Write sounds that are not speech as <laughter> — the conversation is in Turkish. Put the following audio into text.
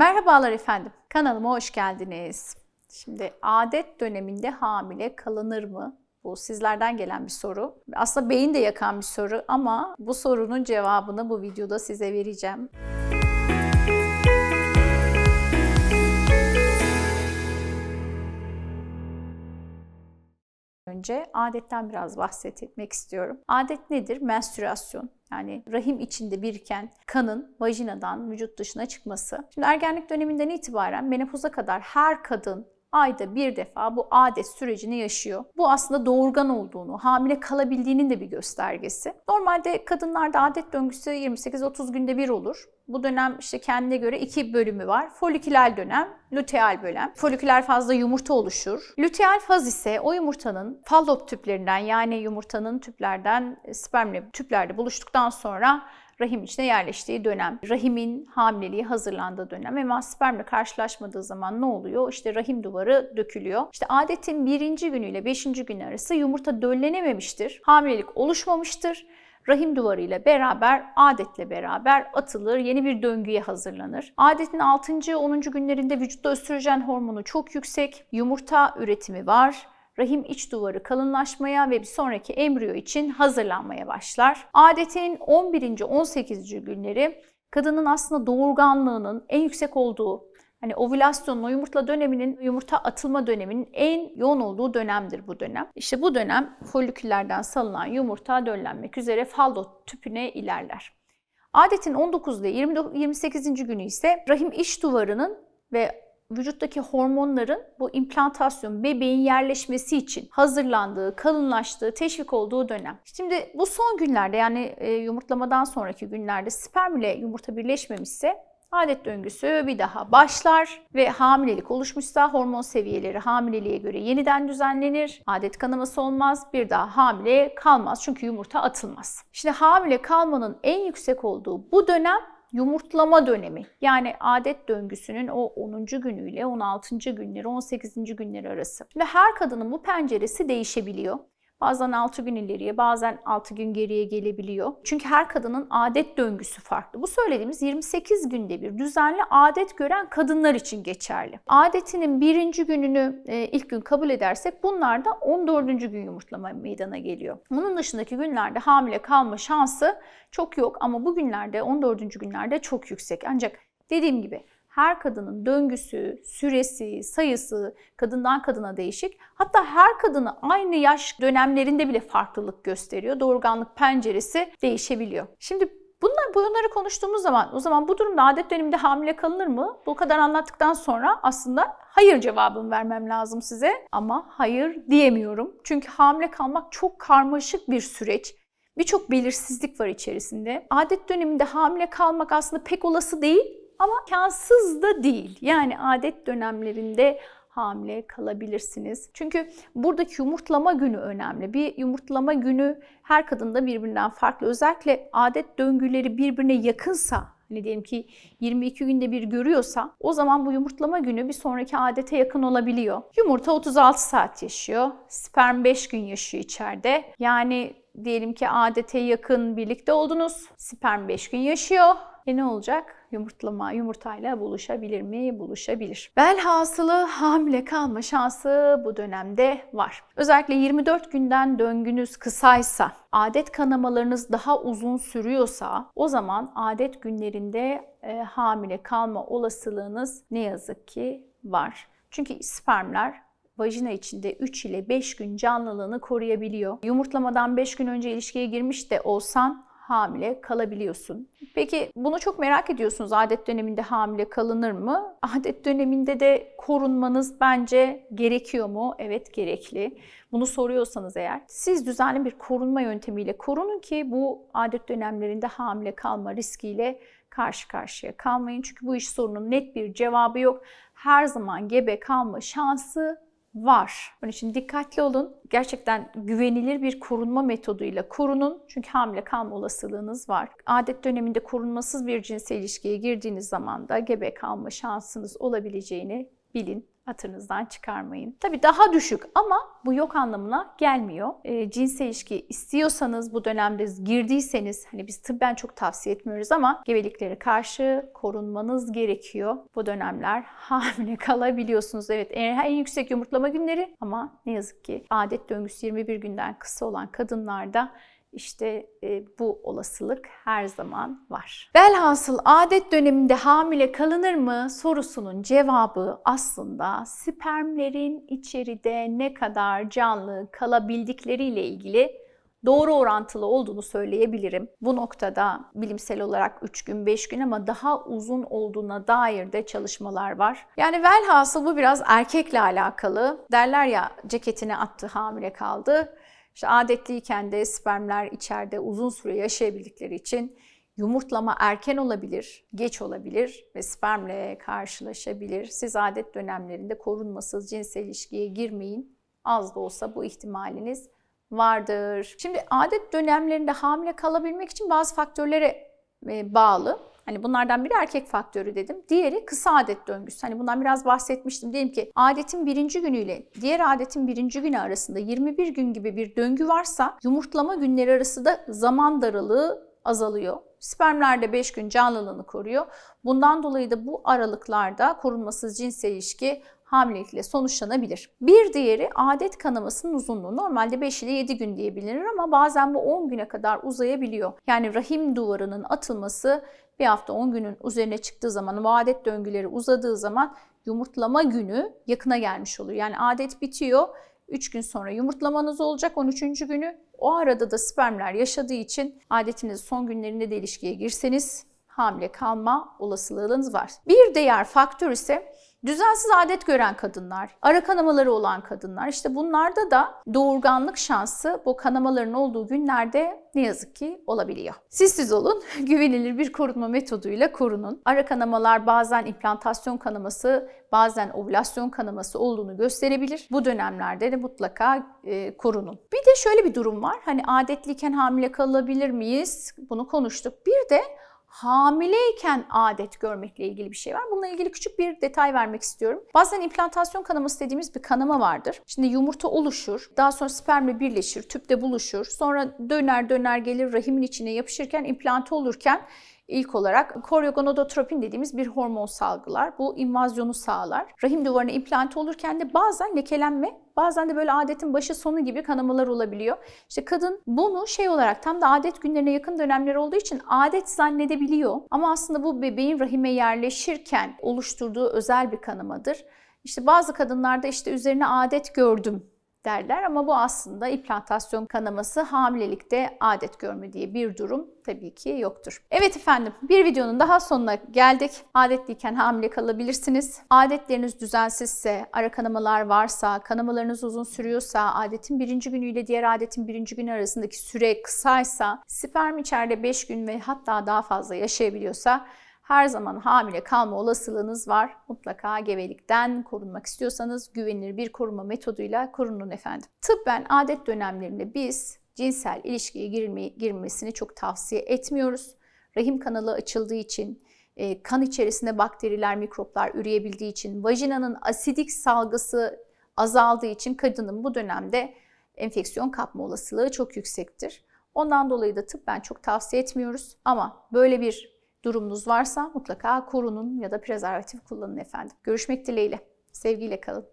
Merhabalar efendim, kanalıma hoş geldiniz. Şimdi adet döneminde hamile kalınır mı? Bu sizlerden gelen bir soru. Aslında beyin de yakan bir soru ama bu sorunun cevabını bu videoda size vereceğim. Önce adetten biraz bahsetmek istiyorum. Adet nedir? Menstrüasyon. Yani rahim içinde biriken kanın vajinadan vücut dışına çıkması. Şimdi ergenlik döneminden itibaren menopoza kadar her kadın ayda bir defa bu adet sürecini yaşıyor. Bu aslında doğurgan olduğunu, hamile kalabildiğinin de bir göstergesi. Normalde kadınlarda adet döngüsü 28-30 günde bir olur. Bu dönem işte kendine göre iki bölümü var. Foliküler dönem, luteal bölüm. Foliküler fazla yumurta oluşur. Luteal faz ise o yumurtanın fallop tüplerinden yani yumurtanın tüplerden spermle tüplerde buluştuktan sonra rahim içine yerleştiği dönem. Rahimin hamileliği hazırlandığı dönem ve spermle karşılaşmadığı zaman ne oluyor? İşte rahim duvarı dökülüyor. İşte adetin birinci günüyle beşinci gün arası yumurta döllenememiştir. Hamilelik oluşmamıştır rahim duvarı ile beraber adetle beraber atılır, yeni bir döngüye hazırlanır. Adetin 6. 10. günlerinde vücutta östrojen hormonu çok yüksek, yumurta üretimi var rahim iç duvarı kalınlaşmaya ve bir sonraki embriyo için hazırlanmaya başlar. Adetin 11. 18. günleri kadının aslında doğurganlığının en yüksek olduğu Hani ovülasyonun, o yumurtla döneminin, yumurta atılma döneminin en yoğun olduğu dönemdir bu dönem. İşte bu dönem foliküllerden salınan yumurta döllenmek üzere fallot tüpüne ilerler. Adetin 19 ile 28. günü ise rahim iç duvarının ve vücuttaki hormonların bu implantasyon, bebeğin yerleşmesi için hazırlandığı, kalınlaştığı, teşvik olduğu dönem. Şimdi bu son günlerde yani e, yumurtlamadan sonraki günlerde sperm ile yumurta birleşmemişse Adet döngüsü bir daha başlar ve hamilelik oluşmuşsa hormon seviyeleri hamileliğe göre yeniden düzenlenir. Adet kanaması olmaz, bir daha hamile kalmaz çünkü yumurta atılmaz. Şimdi hamile kalmanın en yüksek olduğu bu dönem yumurtlama dönemi. Yani adet döngüsünün o 10. günüyle 16. günleri, 18. günleri arası. Şimdi her kadının bu penceresi değişebiliyor. Bazen 6 gün ileriye, bazen 6 gün geriye gelebiliyor. Çünkü her kadının adet döngüsü farklı. Bu söylediğimiz 28 günde bir düzenli adet gören kadınlar için geçerli. Adetinin birinci gününü e, ilk gün kabul edersek bunlar da 14. gün yumurtlama meydana geliyor. Bunun dışındaki günlerde hamile kalma şansı çok yok ama bu günlerde 14. günlerde çok yüksek. Ancak dediğim gibi her kadının döngüsü, süresi, sayısı kadından kadına değişik. Hatta her kadını aynı yaş dönemlerinde bile farklılık gösteriyor. Doğurganlık penceresi değişebiliyor. Şimdi Bunlar, bunları konuştuğumuz zaman o zaman bu durumda adet döneminde hamile kalınır mı? Bu kadar anlattıktan sonra aslında hayır cevabını vermem lazım size. Ama hayır diyemiyorum. Çünkü hamile kalmak çok karmaşık bir süreç. Birçok belirsizlik var içerisinde. Adet döneminde hamile kalmak aslında pek olası değil ama kansız da değil. Yani adet dönemlerinde hamile kalabilirsiniz. Çünkü buradaki yumurtlama günü önemli. Bir yumurtlama günü her kadında birbirinden farklı. Özellikle adet döngüleri birbirine yakınsa, hani diyelim ki 22 günde bir görüyorsa o zaman bu yumurtlama günü bir sonraki adete yakın olabiliyor. Yumurta 36 saat yaşıyor. Sperm 5 gün yaşıyor içeride. Yani diyelim ki adete yakın birlikte oldunuz. Sperm 5 gün yaşıyor. E ne olacak? Yumurtlama, yumurtayla buluşabilir mi? Buluşabilir. Velhasılı hamile kalma şansı bu dönemde var. Özellikle 24 günden döngünüz kısaysa, adet kanamalarınız daha uzun sürüyorsa o zaman adet günlerinde e, hamile kalma olasılığınız ne yazık ki var. Çünkü spermler vajina içinde 3 ile 5 gün canlılığını koruyabiliyor. Yumurtlamadan 5 gün önce ilişkiye girmiş de olsan hamile kalabiliyorsun. Peki bunu çok merak ediyorsunuz. Adet döneminde hamile kalınır mı? <laughs> Adet döneminde de korunmanız bence gerekiyor mu? Evet gerekli. Bunu soruyorsanız eğer siz düzenli bir korunma yöntemiyle korunun ki bu adet dönemlerinde hamile kalma riskiyle karşı karşıya kalmayın. Çünkü bu iş sorunun net bir cevabı yok. Her zaman gebe kalma şansı var. Onun için dikkatli olun. Gerçekten güvenilir bir korunma metoduyla korunun. Çünkü hamile kalma olasılığınız var. Adet döneminde korunmasız bir cinsel ilişkiye girdiğiniz zaman da gebe kalma şansınız olabileceğini bilin hatırınızdan çıkarmayın. Tabii daha düşük ama bu yok anlamına gelmiyor. E, cinsel ilişki istiyorsanız bu dönemde girdiyseniz hani biz tıbben çok tavsiye etmiyoruz ama gebeliklere karşı korunmanız gerekiyor. Bu dönemler <laughs> hamile kalabiliyorsunuz. Evet en, en yüksek yumurtlama günleri ama ne yazık ki adet döngüsü 21 günden kısa olan kadınlarda işte e, bu olasılık her zaman var. Velhasıl adet döneminde hamile kalınır mı sorusunun cevabı aslında spermlerin içeride ne kadar canlı kalabildikleriyle ilgili doğru orantılı olduğunu söyleyebilirim. Bu noktada bilimsel olarak 3 gün 5 gün ama daha uzun olduğuna dair de çalışmalar var. Yani velhasıl bu biraz erkekle alakalı. Derler ya ceketine attı hamile kaldı. İşte adetliyken de spermler içeride uzun süre yaşayabildikleri için yumurtlama erken olabilir, geç olabilir ve spermle karşılaşabilir. Siz adet dönemlerinde korunmasız cinsel ilişkiye girmeyin. Az da olsa bu ihtimaliniz vardır. Şimdi adet dönemlerinde hamile kalabilmek için bazı faktörlere e, bağlı. Hani bunlardan biri erkek faktörü dedim. Diğeri kısa adet döngüsü. Hani bundan biraz bahsetmiştim. Diyelim ki adetin birinci günüyle diğer adetin birinci günü arasında 21 gün gibi bir döngü varsa yumurtlama günleri arasında zaman daralığı azalıyor. Spermlerde 5 gün canlılığını koruyor. Bundan dolayı da bu aralıklarda korunmasız cinsel ilişki hamilelikle sonuçlanabilir. Bir diğeri adet kanamasının uzunluğu. Normalde 5 ile 7 gün diye bilinir ama bazen bu 10 güne kadar uzayabiliyor. Yani rahim duvarının atılması bir hafta 10 günün üzerine çıktığı zaman, adet döngüleri uzadığı zaman yumurtlama günü yakına gelmiş oluyor. Yani adet bitiyor, 3 gün sonra yumurtlamanız olacak 13. günü. O arada da spermler yaşadığı için adetinizin son günlerinde de ilişkiye girseniz hamile kalma olasılığınız var. Bir diğer faktör ise Düzensiz adet gören kadınlar, ara kanamaları olan kadınlar işte bunlarda da doğurganlık şansı bu kanamaların olduğu günlerde ne yazık ki olabiliyor. Siz siz olun, <laughs> güvenilir bir korunma metoduyla korunun. Ara kanamalar bazen implantasyon kanaması, bazen ovülasyon kanaması olduğunu gösterebilir. Bu dönemlerde de mutlaka e, korunun. Bir de şöyle bir durum var. Hani adetliyken hamile kalabilir miyiz? Bunu konuştuk. Bir de hamileyken adet görmekle ilgili bir şey var. Bununla ilgili küçük bir detay vermek istiyorum. Bazen implantasyon kanaması dediğimiz bir kanama vardır. Şimdi yumurta oluşur, daha sonra spermle birleşir, tüpte buluşur. Sonra döner döner gelir rahimin içine yapışırken implante olurken ilk olarak koryogonadotropin dediğimiz bir hormon salgılar. Bu invazyonu sağlar. Rahim duvarına implante olurken de bazen lekelenme, bazen de böyle adetin başı sonu gibi kanamalar olabiliyor. İşte kadın bunu şey olarak tam da adet günlerine yakın dönemler olduğu için adet zannedebiliyor. Ama aslında bu bebeğin rahime yerleşirken oluşturduğu özel bir kanamadır. İşte bazı kadınlarda işte üzerine adet gördüm derler ama bu aslında implantasyon kanaması hamilelikte adet görme diye bir durum tabii ki yoktur. Evet efendim bir videonun daha sonuna geldik. Adetliyken hamile kalabilirsiniz. Adetleriniz düzensizse, ara kanamalar varsa, kanamalarınız uzun sürüyorsa, adetin birinci günüyle diğer adetin birinci günü arasındaki süre kısaysa, sperm içeride 5 gün ve hatta daha fazla yaşayabiliyorsa her zaman hamile kalma olasılığınız var. Mutlaka gebelikten korunmak istiyorsanız güvenilir bir koruma metoduyla korunun efendim. Tıbben adet dönemlerinde biz cinsel ilişkiye girme, girmesini çok tavsiye etmiyoruz. Rahim kanalı açıldığı için, e, kan içerisinde bakteriler, mikroplar üreyebildiği için, vajinanın asidik salgısı azaldığı için kadının bu dönemde enfeksiyon kapma olasılığı çok yüksektir. Ondan dolayı da tıbben çok tavsiye etmiyoruz. Ama böyle bir durumunuz varsa mutlaka korunun ya da prezervatif kullanın efendim. Görüşmek dileğiyle. Sevgiyle kalın.